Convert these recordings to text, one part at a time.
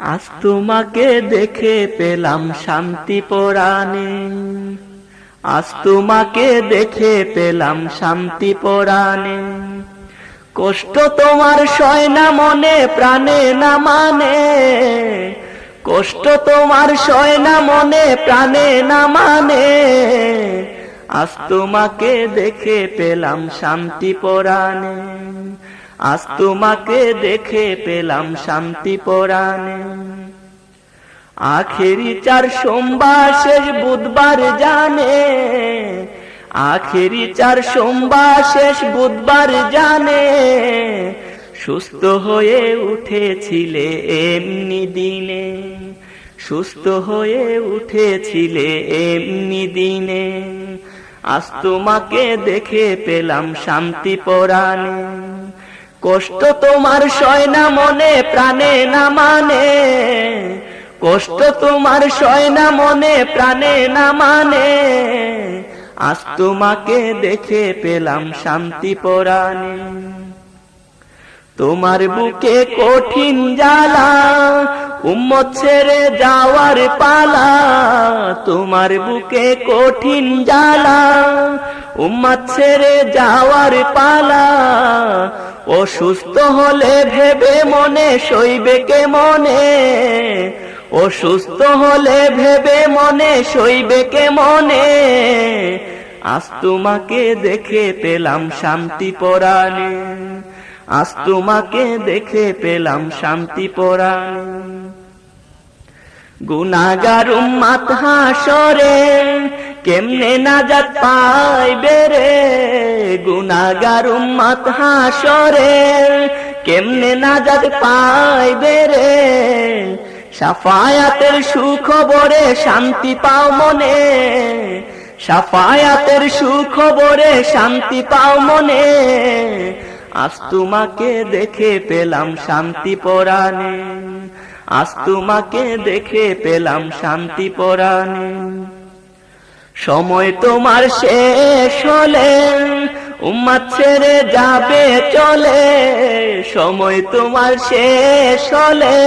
আজ তোমাকে দেখে পেলাম শান্তি পরাণে। আজ তোমাকে দেখে পেলাম শান্তি পরাণে। কষ্ট তোমার সয় না মনে, প্রাণে না মানে। কষ্ট তোমার সয় না মনে, প্রাণে না মানে। আজ তোমাকে দেখে পেলাম শান্তি পরাণে। আজ তোমাকে দেখে পেলাম শান্তি পরাণে। আখেরি চার সোমবার শেষ বুধবার জানে, আখেরি চার সোমবার শেষ বুধবার জানে, সুস্থ হয়ে উঠেছিলে এমনি দিনে, সুস্থ হয়ে উঠেছিলে এমনি দিনে। আজ তোমাকে দেখে পেলাম শান্তি পরাণে। কষ্ট তোমার সয় না মনে, প্রাণে না মানে। কষ্ট তোমার সয় না মনে, প্রাণে না মানে। আজ তোমাকে দেখে পেলাম শান্তি পরাণে। তোমার বুকে কঠিন জ্বালা, উম্মত ছেড়ে যাওয়ার পালা। তোমার বুকে কঠিন জ্বালা, উম্মত ছেড়ে যাওয়ার পালা। অসুস্থ হলে ভেবে মনে সইবে কে মনে? অসুস্থ হলে ভেবে মনে সইবে কে মনে? আজ তোমাকে দেখে পেলাম শান্তি পরাণে। আজ তোমাকে দেখে পেলাম শান্তি পরাণে। গুনাগার উম্মাত হাসরে কেমনে নাজাত পাইবে রে? গুনাগার উম্মাত হাসরে। কেমনে নাজাত পাইবে রে? সাফায়াতের সুখবরে শান্তি পাও মনে। সাফায়াতের সুখবরে শান্তি পাও মনে। আজ তোমাকে দেখে পেলাম শান্তি পরাণে আজ তোমাকে দেখে পেলাম শান্তি পরাণে সময় তোমার শেষ হলে উম্মাদ ছেড়ে যাবে চলে। সময় তোমার শেষ হলে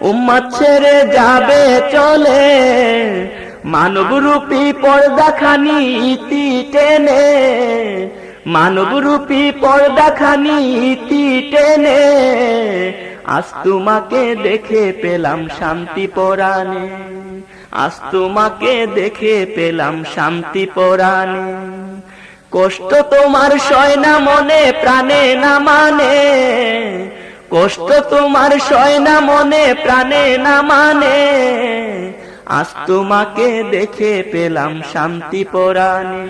উম্মাদ ছেড়ে যাবে চলে। মানবরূপী পর্দাখানি ইতি টেনে, মানবরূপী পর্দাখানি ইতি টেনে। আজ তোমাকে দেখে পেলাম শান্তি পরাণে। আজ তোমাকে দেখে পেলাম শান্তি পরাণে। কষ্ট তোমার সয় না মনে, প্রাণে না মানে। কষ্ট তোমার সয় না মনে, প্রাণে না মানে। আজ তোমাকে দেখে পেলাম শান্তি পরাণে।